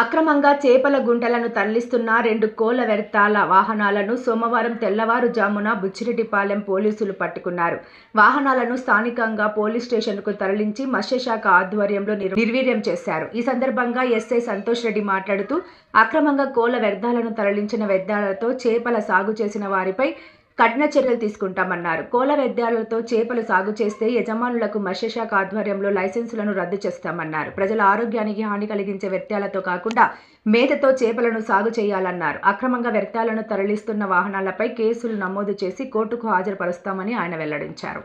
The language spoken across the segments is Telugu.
అక్రమంగా చేపల గుంటలను తరలిస్తున్న రెండు కోళ్ళ వ్యర్థాల వాహనాలను సోమవారం తెల్లవారుజామున బుచ్చిరెడ్డిపాలెం పోలీసులు పట్టుకున్నారు. వాహనాలను స్థానికంగా పోలీస్ స్టేషన్కు తరలించి మత్స్యశాఖ ఆధ్వర్యంలో నిర్- నిర్వీర్యం చేశారు. ఈ సందర్భంగా ఎస్ఐ సంతోష్ రెడ్డి మాట్లాడుతూ అక్రమంగా కోళ్ళ వ్యర్థాలను తరలించిన వ్యర్థాలతో చేపల సాగు చేసిన వారిపై కఠిన చర్యలు తీసుకుంటామన్నారు. కోల వ్యర్థాలతో చేపలు సాగు చేస్తే యజమానులకు మత్స్యశాఖ ఆధ్వర్యంలో లైసెన్సులను రద్దు చేస్తామన్నారు. ప్రజల ఆరోగ్యానికి హాని కలిగించే వ్యర్థాలతో కాకుండా మేతతో చేపలను సాగు చేయాలన్నారు. అక్రమంగా వ్యర్థాలను తరలిస్తున్న వాహనాలపై కేసులు నమోదు చేసి కోర్టుకు హాజరుపరుస్తామని ఆయన వెల్లడించారు.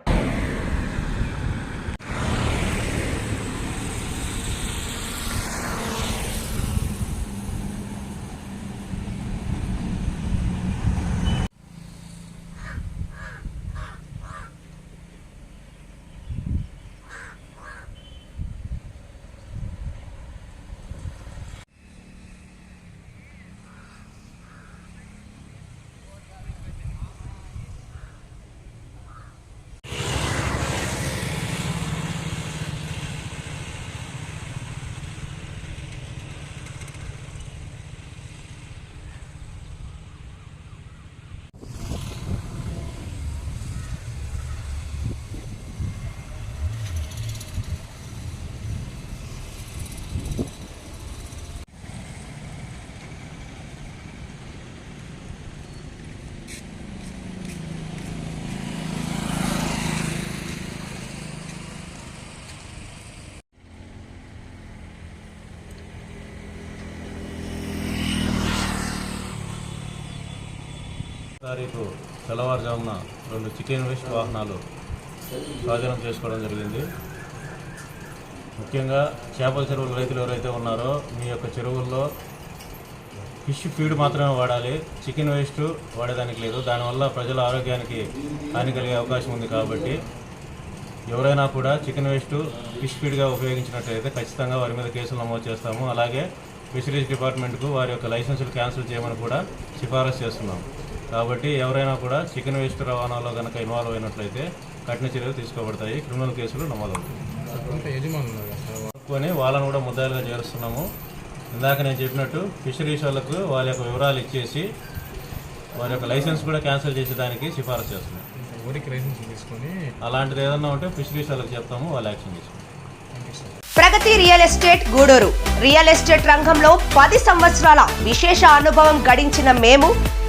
తారీఖు తెల్లవారుజామున రెండు చికెన్ వేస్ట్ వాహనాలు స్వాధీనం చేసుకోవడం జరిగింది. ముఖ్యంగా చేపల చెరువుల రైతులు ఎవరైతే ఉన్నారో మీ యొక్క చెరువుల్లో ఫిష్ ఫీడ్ మాత్రమే వాడాలి. చికెన్ వేస్ట్ వాడేదానికి లేదు. దానివల్ల ప్రజల ఆరోగ్యానికి హాని కలిగే అవకాశం ఉంది కాబట్టి ఎవరైనా కూడా చికెన్ వేస్ట్ ఫిష్ ఫీడ్గా ఉపయోగించినట్లయితే ఖచ్చితంగా వారి మీద కేసులు నమోదు చేస్తాము. అలాగే ఫిషరీస్ డిపార్ట్మెంట్కు వారి యొక్క లైసెన్సులు క్యాన్సిల్ చేయమని కూడా సిఫారసు చేస్తున్నాం. కాబట్టి ఎవరైనా కూడా చికెన్ వేస్ట్ రవాణాలో కనుక ఇన్వాల్వ్ అయినట్లయితే కఠిన చర్యలు తీసుకోబడతాయి. క్రిమినల్ కేసులు నమోదవుతాయి. వాళ్ళను కూడా ముద్దాయిలుగా చేరుస్తున్నాము. ఇందాక నేను చెప్పినట్టు ఫిషరీస్ వాళ్ళకు వాళ్ళ యొక్క వివరాలు ఇచ్చేసి వారి యొక్క లైసెన్స్ కూడా క్యాన్సిల్ చేసేదానికి సిఫారసు చేస్తున్నాం. ఊరికి లైసెన్స్ తీసుకొని అలాంటిది ఏదన్నా ఉంటే ఫిషరీస్ వాళ్ళకి చెప్తాము వాళ్ళు యాక్షన్ తీసుకుంటాం Pragati real estate Gudur. Real estate రంగంలో పది సంవత్సరాల విశేష అనుభవం గడించిన మేము